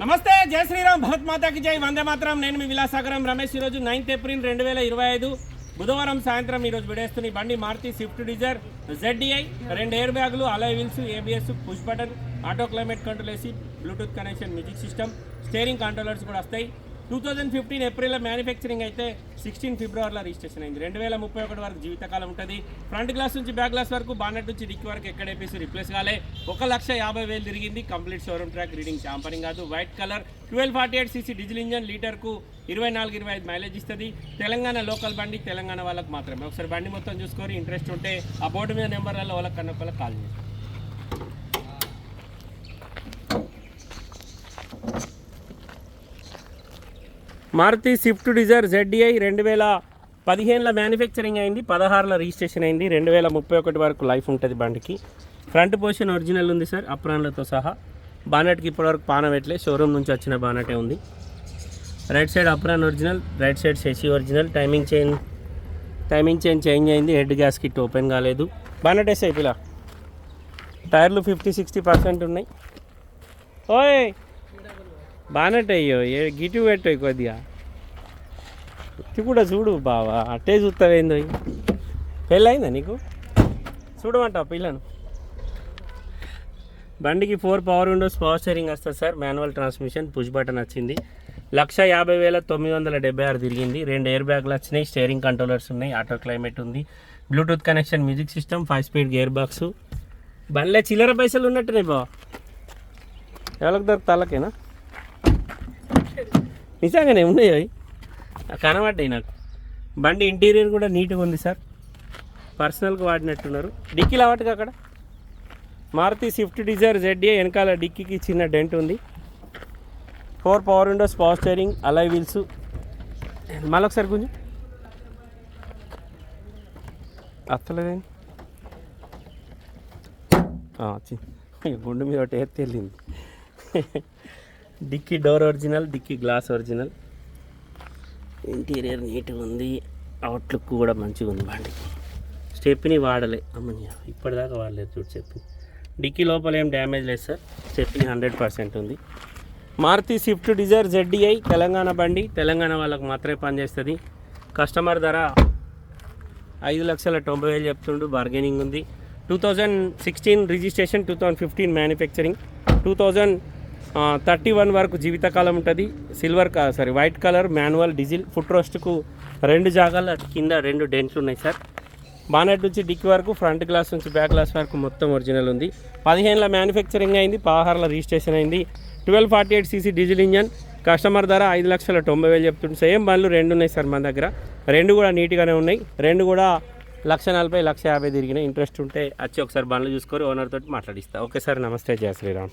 నమస్తే జై శ్రీరామ్ భరత్ మాతాకి జై వందే మాత్రం. నేను మీ విలాసాగరం రమేష్. ఈరోజు నైన్త్ ఏప్రిల్ రెండు వేల ఇరవై ఐదు బుధవారం సాయంత్రం ఈరోజు విడేస్తున్న బండి మారుతి స్విఫ్ట్ డిజైర్ జెడ్డీఐ రెండు ఎయిర్ బ్యాగులు alloy wheels ABS push button auto climate control AC Bluetooth connection music system steering controllers కూడా వస్తాయి. టూ థౌజండ్ ఫిఫ్టీన్ ఏప్రిల్లో మ్యానుఫ్యాక్చరింగ్ అయితే సిక్స్టీన్ ఫిబ్రవరిలో రిజిస్ట్రేషన్ అయింది. రెండు వేల ముప్పై ఒకటి వరకు జీవితకాలం ఉంటుంది. ఫ్రంట్ గ్లాస్ నుంచి బ్యాక్ గ్లాస్ వరకు బానెట్ నుంచి డిక్కి వరకు ఎక్కడ వేపేసి రిప్లేస్ కాలే. ఒక లక్ష యాభై వేలు తిరిగింది complete showroom track reading tampering కాదు. White colour twelve forty eight CC diesel engine లీటర్కు ఇరవై నాలుగు ఇరవై ఐదు మైలేజ్ ఇస్తుంది. తెలంగాణ లోకల్ బండి తెలంగాణ వాళ్ళకి మాత్రమే. ఒకసారి బండి మొత్తం చూసుకొని ఇంట్రెస్ట్ ఉంటే ఆ బోర్డు మీద నెంబర్లలో వాళ్ళకి కన్నొక్కలకు కాల్ చేయండి. మారుతి స్విఫ్ట్ డిజైర్ జెడ్డీఐ రెండు వేల పదిహేనులో మ్యానుఫ్యాక్చరింగ్ అయింది పదహారులో రిజిస్ట్రేషన్ అయింది రెండు వేల ముప్పై ఒకటి వరకు లైఫ్ ఉంటుంది బండికి. ఫ్రంట్ పొజిషన్ ఒరిజినల్ ఉంది సార్ అప్రాన్లతో సహా. బానెట్కి ఇప్పటివరకు పాన పెట్టలే షోరూమ్ నుంచి వచ్చిన బానెటే ఉంది. Right side apron original right side సెసి original timing chain timing chain change అయింది హెడ్ గ్యాస్ కిట్ ఓపెన్ కాలేదు. బానెట్ వేసాయి పిల్ల. టైర్లు ఫిఫ్టీ సిక్స్టీ పర్సెంట్ ఉన్నాయి. ఓయ్! బానెట్ అయ్యో ఏ గిటు పెట్టు కొద్దిగా. ఇది కూడా చూడు బావా అట్టే చూస్తావేందో పెళ్ళయిందా నీకు? చూడమంట పిల్లను? బండికి four power windows power steering వస్తుంది sir. Manual transmission push button వచ్చింది. లక్ష యాభై వేల తొమ్మిది వందల డెబ్బై ఆరు తిరిగింది. రెండు ఎయిర్ బ్యాగ్లు వచ్చినాయి స్టీరింగ్ కంట్రోలర్స్ ఉన్నాయి ఆటో క్లైమేట్ ఉంది. Bluetooth connection music system five speed gear box. బండ్లే చిల్లర పైసలు ఉన్నట్టున్నాయి బావా. ఎవరికి దొరుకుతాలకేనా నిజంగానే ఉన్నాయి అవి. కనబడ్డాయి నాకు. బండి ఇంటీరియర్ కూడా నీట్గా ఉంది సార్. పర్సనల్గా వాడినట్టున్నారు. డిక్కీ వాటికి అక్కడ? మారుతి స్విఫ్ట్ డిజైర్ జెడ్ఏ వెనకాల డిక్కీకి చిన్న డెంట్ ఉంది. Four power windows power steering alloy wheels. మళ్ళొకసారి కొంచెం అత్తలేదండి చి- గుండు మీద ఒకటి ఎత్తి వెళ్ళింది. Dicky door original dicky glass original. Interior నీట్గా ఉంది అవుట్లుక్ కూడా మంచిగా ఉంది బండికి స్టెప్ని వాడలే అమ్మని ఇప్పటిదాకా వాడలేదు చూడు చెప్పి డిక్కీ లోపల ఏం డ్యామేజ్ లేదు సార్ స్టెప్ని హండ్రెడ్ పర్సెంట్ ఉంది. Maruti Swift Dzire ZDI Telangana బండి. తెలంగాణ వాళ్ళకు మాత్రమే పనిచేస్తుంది. కస్టమర్ ధర ఐదు లక్షల తొంభై వేలు చెప్తుండు బార్గెనింగ్ ఉంది. Two thousand sixteen registration two thousand fifteen manufacturing. Two thousand thirty one వరకు జీవితకాలం ఉంటుంది. Silver sorry white colour manual diesel foot రోస్ట్కు రెండు జాగాల కింద రెండు డెంట్లు ఉన్నాయి సార్ బానెట్ నుంచి డిక్కి వరకు ఫ్రంట్ గ్లాస్ నుంచి బ్యాక్ గ్లాస్ వరకు మొత్తం ఒరిజినల్ ఉంది. పదిహేనుల మ్యానుఫ్యాక్చరింగ్ అయింది పదహారుల రిజిస్ట్రేషన్ అయింది. Twelve forty eight CC diesel engine customer ధర ఐదు లక్షల తొంభై వేలు చెప్తుంటే సేమ్ బండ్లు రెండు ఉన్నాయి సార్ మన దగ్గర. రెండు కూడా నీట్గానే ఉన్నాయి. రెండు కూడా లక్ష నలభై లక్ష యాభై తిరిగినాయి. ఇంట్రెస్ట్ ఉంటే వచ్చి ఒకసారి బండ్లు చూసుకొని ఓనర్ తోటి మాట్లాడిస్తా. ఓకే సార్ నమస్తే. జయ శ్రీరామ్.